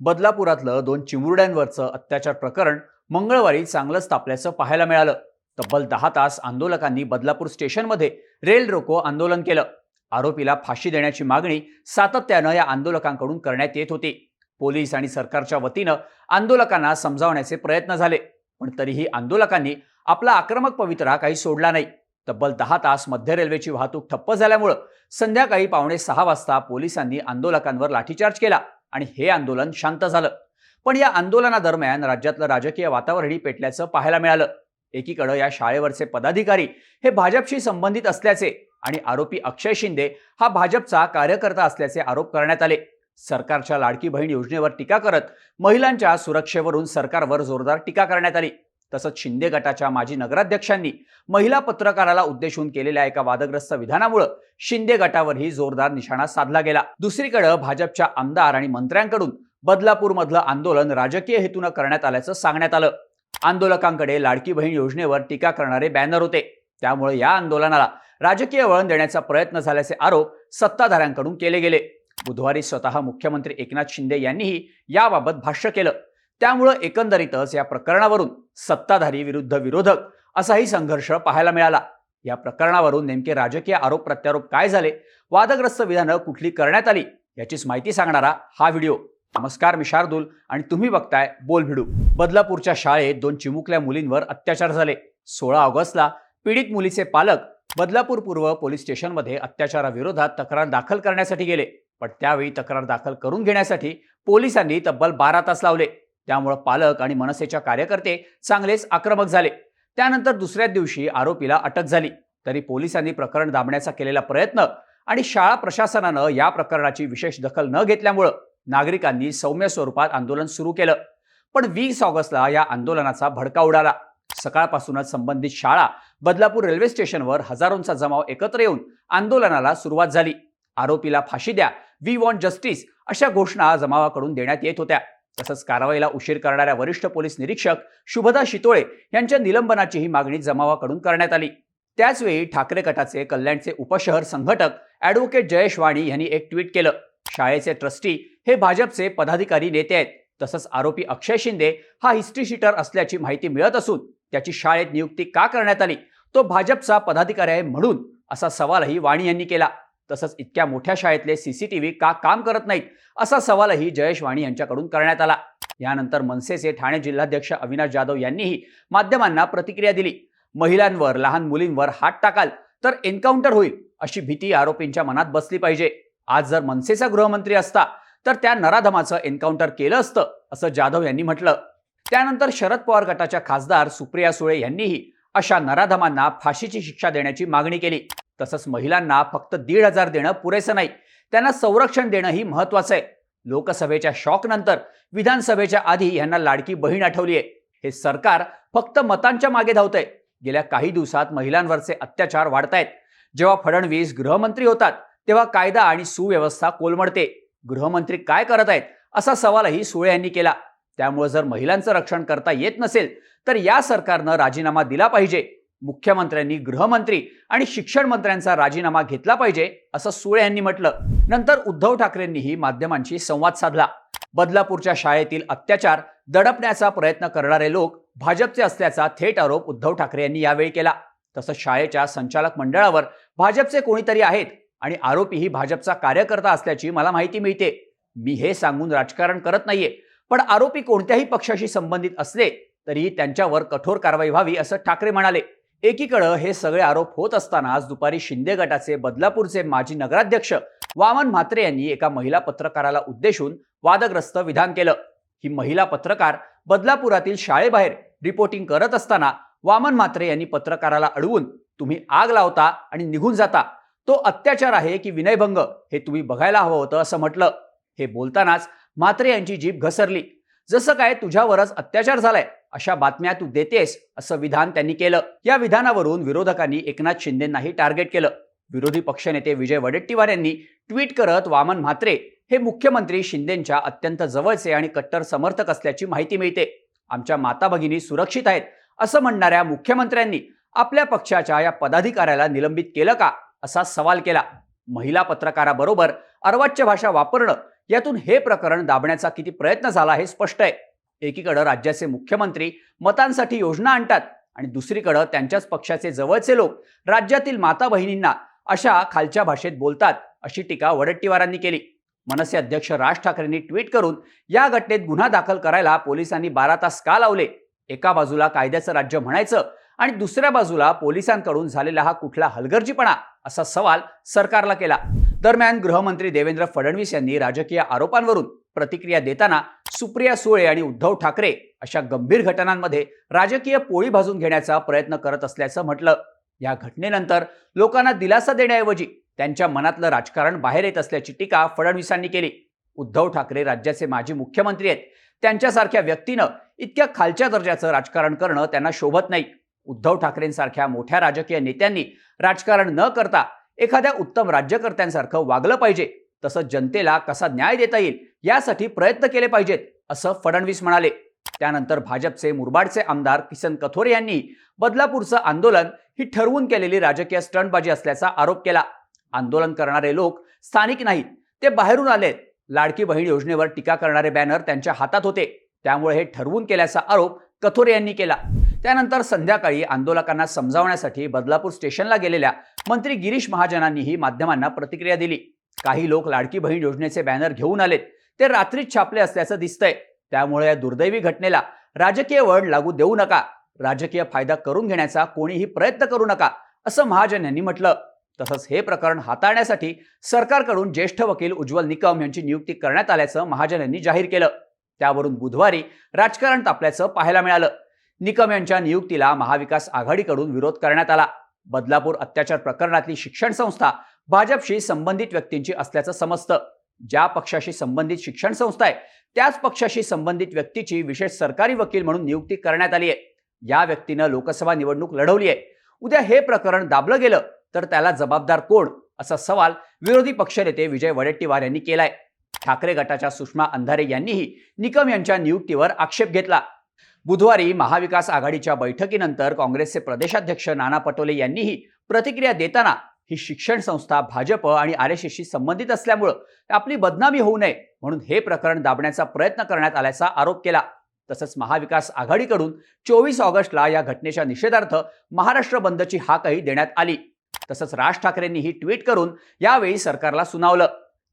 बदलापुरातलं दोन चिमुरड्यांवरचं अत्याचार प्रकरण मंगळवारी चांगलंच तापल्याचं पाहायला मिळालं. तब्बल दहा तास आंदोलकांनी बदलापूर स्टेशनमध्ये रेल रोको आंदोलन केलं. आरोपीला फाशी देण्याची मागणी सातत्यानं या आंदोलकांकडून करण्यात येत होती. पोलीस आणि सरकारच्या वतीनं आंदोलकांना समजावण्याचे प्रयत्न झाले. पण तरीही आंदोलकांनी आपला आक्रमक पवित्रा काही सोडला नाही. तब्बल दहा तास मध्य रेल्वेची वाहतूक ठप्प झाल्यामुळं संध्याकाळी पावणे सहा वाजता पोलिसांनी आंदोलकांवर लाठीचार्ज केला. आणि हे आंदोलन शांत झालं. पण या आंदोलनादरम्यान राज्यातलं राजकीय वातावरणही पेटल्याचं पाहायला मिळालं. एकीकडं या शाळेवरचे पदाधिकारी हे भाजपशी संबंधित असल्याचे आणि आरोपी अक्षय शिंदे हा भाजपचा कार्यकर्ता असल्याचे आरोप करण्यात आले. सरकारच्या लाडकी बहीण योजनेवर टीका करत महिलांच्या सुरक्षेवरून सरकारवर जोरदार टीका करण्यात आली. तसंच शिंदे गटाच्या माजी नगराध्यक्षांनी महिला पत्रकाराला उद्देशून केलेल्या एका वादग्रस्त विधानामुळं शिंदे गटावरही जोरदार निशाणा साधला गेला. दुसरीकडे भाजपच्या आमदार आणि मंत्र्यांकडून बदलापूरमधलं आंदोलन राजकीय हेतूनं करण्यात आल्याचं सांगण्यात आलं. आंदोलकांकडे लाडकी बहीण योजनेवर टीका करणारे बॅनर होते. त्यामुळे या आंदोलनाला राजकीय वळण देण्याचा प्रयत्न झाल्याचे आरोप सत्ताधाऱ्यांकडून केले गेले. बुधवारी स्वतः मुख्यमंत्री एकनाथ शिंदे यांनीही याबाबत भाष्य केलं. त्यामुळं एकंदरीतच या प्रकरणावरून सत्ताधारी विरुद्ध विरोधक असाही संघर्ष पाहायला मिळाला. या प्रकरणावरून नेमके राजकीय आरोप प्रत्यारोप काय झाले वादग्रस्त विधानं कुठली करण्यात आली याचीच माहिती सांगणारा हा व्हिडिओ. नमस्कार मी शार्दूल आणि तुम्ही बघताय बोल भिडू. बदलापूरच्या शाळेत दोन चिमुकल्या मुलींवर अत्याचार झाले. सोळा ऑगस्टला पीडित मुलीचे पालक बदलापूर पूर्व पोलीस स्टेशनमध्ये अत्याचाराविरोधात तक्रार दाखल करण्यासाठी गेले. पण त्यावेळी तक्रार दाखल करून घेण्यासाठी पोलिसांनी तब्बल बारा तास लावले. त्यामुळे पालक आणि मनसेच्या कार्यकर्ते चांगलेच आक्रमक झाले. त्यानंतर दुसऱ्याच दिवशी आरोपीला अटक झाली. तरी पोलिसांनी प्रकरण दाबण्याचा केलेला प्रयत्न आणि शाळा प्रशासनानं या प्रकरणाची विशेष दखल न घेतल्यामुळं नागरिकांनी सौम्य स्वरूपात आंदोलन सुरू केलं. पण वीस ऑगस्टला या आंदोलनाचा भडका उडाला. सकाळपासूनच संबंधित शाळा बदलापूर रेल्वे स्टेशनवर हजारोंचा जमाव एकत्र येऊन आंदोलनाला सुरुवात झाली. आरोपीला फाशी द्या वी वॉन्ट जस्टिस अशा घोषणा जमावाकडून देण्यात येत होत्या. तसंच कारवाईला उशीर करणाऱ्या वरिष्ठ पोलीस निरीक्षक शुभदा शितोळे यांच्या निलंबनाचीही मागणी जमावाकडून करण्यात आली. त्याचवेळी ठाकरे गटाचे कल्याणचे उपशहर संघटक ॲडव्होकेट जयेश वाणी यांनी एक ट्विट केलं. शाळेचे ट्रस्टी हे भाजपचे पदाधिकारी नेते आहेत. तसंच आरोपी अक्षय शिंदे हा हिस्ट्री शीटर असल्याची माहिती मिळत असून त्याची शाळेत नियुक्ती का करण्यात आली? तो भाजपचा पदाधिकारी आहे म्हणून असा सवालही वाणी यांनी केला. तसंच इतक्या मोठ्या शाळेतले सीसीटीव्ही का काम करत नाहीत असा सवालही जयेश वाणी यांच्याकडून करण्यात आला. यानंतर मनसेचे ठाणे जिल्हाध्यक्ष अविनाश जाधव यांनीही माध्यमांना प्रतिक्रिया दिली. महिलांवर लहान मुलींवर हात टाकाल तर एन्काउंटर होईल अशी भीती आरोपींच्या मनात बसली पाहिजे. आज जर मनसेचा गृहमंत्री असता तर त्या नराधमाचं एन्काउंटर केलं असतं असं जाधव यांनी म्हटलं. त्यानंतर शरद पवार गटाच्या खासदार सुप्रिया सुळे यांनीही अशा नराधमांना फाशीची शिक्षा देण्याची मागणी केली. तसंच महिलांना फक्त दीड हजार देणं पुरेसं नाही. त्यांना संरक्षण देणंही महत्वाचं आहे. लोकसभेच्या शॉकनंतर विधानसभेच्या आधी यांना लाडकी बहीण आठवली आहे हे सरकार फक्त मतांच्या मागे धावतंय. गेल्या काही दिवसात महिलांवरचे अत्याचार वाढतायत. जेव्हा फडणवीस गृहमंत्री होतात तेव्हा कायदा आणि सुव्यवस्था कोलमडते. गृहमंत्री काय करत आहेत असा सवालही सुळे यांनी केला. त्यामुळे जर महिलांचं रक्षण करता येत नसेल तर या सरकारनं राजीनामा दिला पाहिजे. मुख्यमंत्र्यांनी गृहमंत्री आणि शिक्षण मंत्र्यांचा राजीनामा घेतला पाहिजे असं सुळे यांनी म्हटलं. नंतर उद्धव ठाकरेंनीही माध्यमांशी संवाद साधला. बदलापूरच्या शाळेतील अत्याचार दडपण्याचा प्रयत्न करणारे लोक भाजपचे असल्याचा थेट आरोप उद्धव ठाकरे यांनी यावेळी केला. तसंच शाळेच्या संचालक मंडळावर भाजपचे कोणीतरी आहेत आणि आरोपीही भाजपचा कार्यकर्ता असल्याची मला माहिती मिळते. मी हे सांगून राजकारण करत नाहीये. पण आरोपी कोणत्याही पक्षाशी संबंधित असले तरीही त्यांच्यावर कठोर कारवाई व्हावी असं ठाकरे म्हणाले. एकीकडं हे सगळे आरोप होत असताना आज दुपारी शिंदे गटाचे बदलापूरचे माजी नगराध्यक्ष वामन म्हात्रे यांनी एका महिला पत्रकाराला उद्देशून वादग्रस्त विधान केलं. ही महिला पत्रकार बदलापुरातील शाळेबाहेर रिपोर्टिंग करत असताना वामन म्हात्रे यांनी पत्रकाराला अडवून तुम्ही आग लावता आणि निघून जाता. तो अत्याचार आहे की विनयभंग हे तुम्ही बघायला हवं होतं असं म्हटलं. हे बोलतानाच म्हात्रे यांची जीभ घसरली. जसं काय तुझ्यावरच अत्याचार झालाय. अशा बातम्या तू देतेस असं विधान त्यांनी केलं. या विधानावरून विरोधकांनी एकनाथ शिंदेंनाही टार्गेट केलं. विरोधी पक्षनेते विजय वडेट्टीवार यांनी ट्विट करत वामन म्हात्रे हे मुख्यमंत्री शिंदेंच्या अत्यंत जवळचे आणि कट्टर समर्थक असल्याची माहिती मिळते. आमच्या माता भगिनी सुरक्षित आहेत असं म्हणणाऱ्या मुख्यमंत्र्यांनी आपल्या पक्षाच्या या पदाधिकाऱ्याला निलंबित केलं का? असा सवाल केला. महिला पत्रकाराबरोबर अर्वाच्य भाषा वापरणं यातून हे प्रकरण दाबण्याचा किती प्रयत्न झाला हे स्पष्ट आहे. एकीकडं राज्याचे मुख्यमंत्री मतांसाठी योजना आणतात आणि दुसरीकडं त्यांच्याच पक्षाचे जवळचे लोक राज्यातील माता बहिणींना अशा खालच्या भाषेत बोलतात अशी टीका वडट्टीवारांनी केली. मनसे अध्यक्ष राज ठाकरेंनी ट्विट करून या घटनेत गुन्हा दाखल करायला पोलिसांनी बारा तास का लावले? एका बाजूला कायद्याचं राज्य म्हणायचं आणि दुसऱ्या बाजूला पोलिसांकडून झालेला हा कुठला हलगर्जीपणा असा सवाल सरकारला केला. दरम्यान गृहमंत्री देवेंद्र फडणवीस यांनी राजकीय आरोपांवरून प्रतिक्रिया देताना सुप्रिया सुळे आणि उद्धव ठाकरे अशा गंभीर घटनांमध्ये राजकीय पोळी भाजून घेण्याचा प्रयत्न करत असल्याचं म्हटलं. या घटनेनंतर लोकांना दिलासा देण्याऐवजी त्यांच्या मनातलं राजकारण बाहेर येत असल्याची टीका फडणवीसांनी केली. उद्धव ठाकरे राज्याचे माजी मुख्यमंत्री आहेत. त्यांच्यासारख्या व्यक्तीनं इतक्या खालच्या दर्जाचं राजकारण करणं त्यांना शोभत नाही. उद्धव ठाकरेंसारख्या मोठ्या राजकीय नेत्यांनी राजकारण न करता एखाद्या उत्तम राज्यकर्त्यांसारखं वागलं पाहिजे. तसंच जनतेला कसा न्याय देता येईल यासाठी प्रयत्न केले पाहिजेत असं फडणवीस म्हणाले. त्यानंतर भाजपचे मुरबाडचे आमदार किसन कथोरे यांनी बदलापूरचं आंदोलन ही ठरवून केलेली राजकीय स्टंटबाजी असल्याचा आरोप केला. आंदोलन करणारे लोक स्थानिक नाहीत ते बाहेरून आलेत. लाडकी बहीण योजनेवर टीका करणारे बॅनर त्यांच्या हातात होते. त्यामुळे हे ठरवून केल्याचा आरोप कथोरे यांनी केला. त्यानंतर संध्याकाळी आंदोलकांना समजावण्यासाठी बदलापूर स्टेशनला गेलेल्या मंत्री गिरीश महाजनांनीही माध्यमांना प्रतिक्रिया दिली. काही लोक लाडकी बहीण योजनेचे बॅनर घेऊन आलेत. ते रात्रीच छापले असल्याचं दिसतंय. त्यामुळे या दुर्दैवी घटनेला राजकीय वळ लागू देऊ नका. राजकीय फायदा करून घेण्याचा कोणीही प्रयत्न करू नका असं महाजन यांनी म्हटलं. तसंच हे प्रकरण हाताळण्यासाठी सरकारकडून ज्येष्ठ वकील उज्ज्वल निकम यांची नियुक्ती करण्यात आल्याचं महाजन यांनी जाहीर केलं. त्यावरून बुधवारी राजकारण तापल्याचं पाहायला मिळालं. निकम यांच्या नियुक्तीला महाविकास आघाडीकडून विरोध करण्यात आला. बदलापूर अत्याचार प्रकरणातली शिक्षण संस्था भाजपशी संबंधित व्यक्तींची असल्याचं समजतं. ज्या पक्षाशी संबंधित शिक्षण संस्था आहे त्याच पक्षाशी संबंधित व्यक्तीची विशेष सरकारी वकील म्हणून नियुक्ती करण्यात आली आहे. या व्यक्तीनं लोकसभा निवडणूक लढवली आहे. उद्या हे प्रकरण दाबलं गेलं तर त्याला जबाबदार कोण? असा सवाल विरोधी पक्षनेते विजय वडेट्टीवार यांनी केलाय. ठाकरे गटाच्या सुषमा अंधारे यांनीही निकम यांच्या नियुक्तीवर आक्षेप घेतला. बुधवारी महाविकास आघाडीच्या बैठकीनंतर काँग्रेसचे प्रदेशाध्यक्ष नाना पटोले यांनीही प्रतिक्रिया देताना ही शिक्षण संस्था भाजप आणि आर एस एसशी संबंधित असल्यामुळं आपली बदनामी होऊ नये म्हणून हे प्रकरण दाबण्याचा प्रयत्न करण्यात आल्याचा आरोप केला. तसंच महाविकास आघाडीकडून चोवीस ऑगस्टला या घटनेच्या निषेधार्थ महाराष्ट्र बंदची हाकही देण्यात आली. तसंच राज ठाकरेंनीही ट्विट करून यावेळी सरकारला सुनावलं.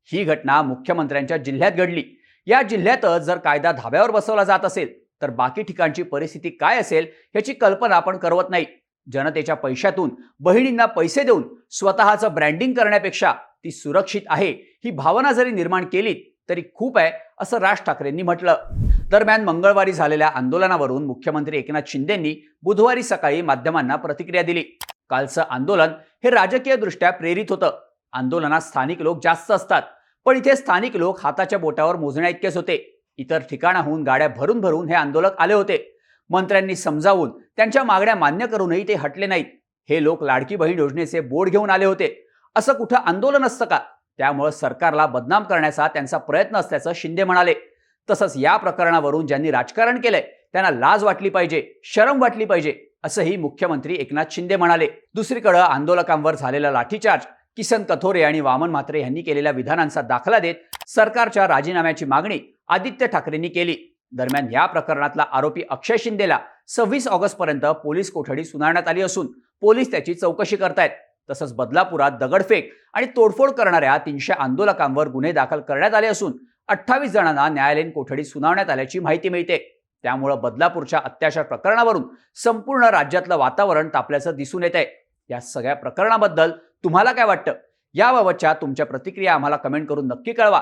ही घटना मुख्यमंत्र्यांच्या जिल्ह्यात घडली. या जिल्ह्यातच जर कायदा धाब्यावर बसवला जात असेल तर बाकी ठिकाणची परिस्थिती काय असेल याची कल्पना आपण करवत नाही. जनतेच्या पैशातून बहिणींना पैसे देऊन स्वतःचं ब्रँडिंग करण्यापेक्षा ती सुरक्षित आहे ही भावना जरी निर्माण केली तरी खूप आहे असं राज ठाकरेंनी म्हटलं. दरम्यान मंगळवारी झालेल्या आंदोलनावरून मुख्यमंत्री एकनाथ शिंदेंनी बुधवारी सकाळी माध्यमांना प्रतिक्रिया दिली. कालचं आंदोलन हे राजकीयदृष्ट्या प्रेरित होतं. आंदोलनात स्थानिक लोक जास्त असतात पण इथे स्थानिक लोक हाताच्या बोटावर मोजण्या इतकेच होते. इतर ठिकाणाहून गाड्या भरून भरून हे आंदोलक आले होते. मंत्र्यांनी समजावून त्यांच्या मागण्या मान्य करूनही ते हटले नाहीत. हे लोक लाडकी बहीण योजनेचे बोर्ड घेऊन आले होते. असं कुठं आंदोलन असतं का? त्यामुळं सरकारला बदनाम करण्याचा त्यांचा प्रयत्न असल्याचं शिंदे म्हणाले. तसंच या प्रकरणावरून ज्यांनी राजकारण केलंय त्यांना लाज वाटली पाहिजे शरम वाटली पाहिजे असंही मुख्यमंत्री एकनाथ शिंदे म्हणाले. दुसरीकडे आंदोलकांवर झालेला लाठीचार्ज किसन कथोरे आणि वामन म्हात्रे यांनी केलेल्या विधानांचा दाखला देत सरकारच्या राजीनाम्याची मागणी आदित्य ठाकरेंनी केली. दरम्यान या प्रकरणातला आरोपी अक्षय शिंदेला सव्वीस ऑगस्ट पर्यंत पोलीस कोठडी सुनावण्यात आली असून पोलीस त्याची चौकशी करतायत. तसंच बदलापुरात दगडफेक आणि तोडफोड करणाऱ्या तीनशे आंदोलकांवर गुन्हे दाखल करण्यात आले असून अठ्ठावीस जणांना न्यायालयीन कोठडी सुनावण्यात आल्याची माहिती मिळते. त्यामुळं बदलापूरच्या अत्याचार प्रकरणावरून संपूर्ण राज्यातलं वातावरण तापल्याचं दिसून येत आहे या सगळ्या प्रकरणाबद्दल तुम्हाला काय वाटतं? याबाबतच्या तुमच्या प्रतिक्रिया आम्हाला कमेंट करून नक्की कळवा.